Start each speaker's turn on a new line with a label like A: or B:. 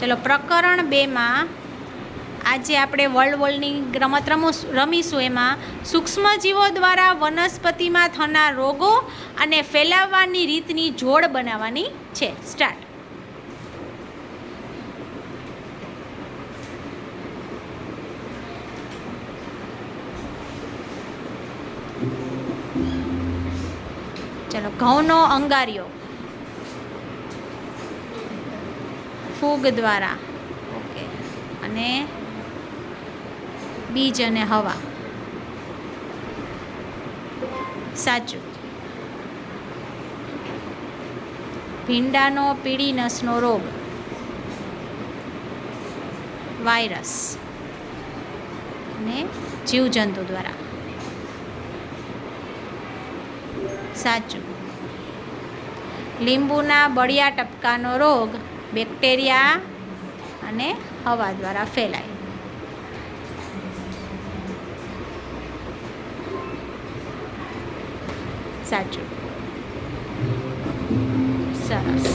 A: ચલો, પ્રકરણ બેમાં આજે આપણે વર્લ્ડ વર્લ્ડની રમત રમો રમીશું. એમાં સૂક્ષ્મજીવો દ્વારા વનસ્પતિમાં થનાર રોગો અને ફેલાવવાની રીતની જોડ બનાવવાની છે. સ્ટાર્ટ ચલો, ઘઉંનો અંગારિયો. ફૂગ દ્વારા. ઓકે. અને બીજ અને હવા. સાચું. ભીંડાનો પીળી નસનો રોગ. વાયરસ. અને જીવજંતુ દ્વારા. સાચું. લીંબુના બળિયા ટપકાનો રોગ બેક્ટેરિયા અને હવા દ્વારા ફેલાય. સાચું. સરસ.